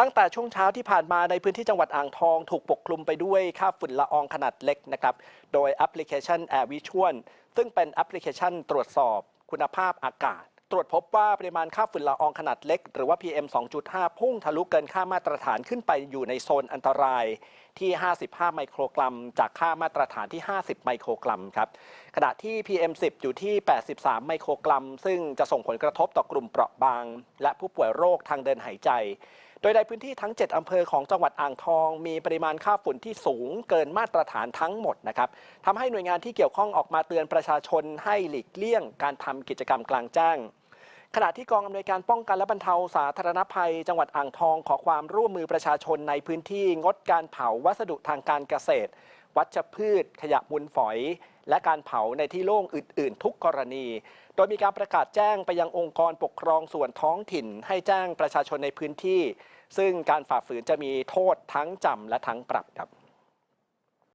ตั้งแต่ช่วงเช้าที่ผ่านมาในพื้นที่จังหวัดอ่างทอง ถูกปกคลุมไปด้วยค่าฝุ่นละอองขนาดเล็กนะครับ โดยแอปพลิเคชัน Air Visual ซึ่งเป็นแอปพลิเคชันตรวจสอบคุณภาพอากาศ ตรวจพบว่าปริมาณค่าฝุ่นละอองขนาดเล็ก หรือว่า PM 2.5 พุ่งทะลุเกินค่ามาตรฐานขึ้นไปอยู่ในโซนอันตรายที่ 55 ไมโครกรัม จากค่ามาตรฐานที่ 50 ไมโครกรัมครับขณะที่ PM 10 อยู่ที่ 83 ไมโครกรัม ซึ่งจะส่งผลกระทบต่อกลุ่มเปราะบาง และผู้ป่วยโรคทางเดินหายใจ โดยในพื้นที่ทั้ง 7 อำเภอของจังหวัดอ่างทอง มีปริมาณค่าฝุ่นที่สูงเกินมาตรฐานทั้งหมดนะครับทำให้หน่วยงานที่เกี่ยวข้องออกมาเตือนประชาชนให้หลีกเลี่ยงการทำกิจกรรมกลางแจ้ง ขณะที่กองอำนวยการป้องกันและบรรเทาสาธารณภัย จังหวัดอ่างทองขอความร่วมมือประชาชนในพื้นที่งดการเผาวัสดุทางการเกษตร วัชพืช ขยะมูลฝอย และการเผาในที่โล่งอื่น ๆ ทุกกรณี โดยมีการประกาศแจ้งไปยังองค์กรปกครองส่วนท้องถิ่น ให้แจ้งประชาชนในพื้นที่ ซึ่งการฝ่าฝืนจะมีโทษทั้งจำและทั้งปรับครับ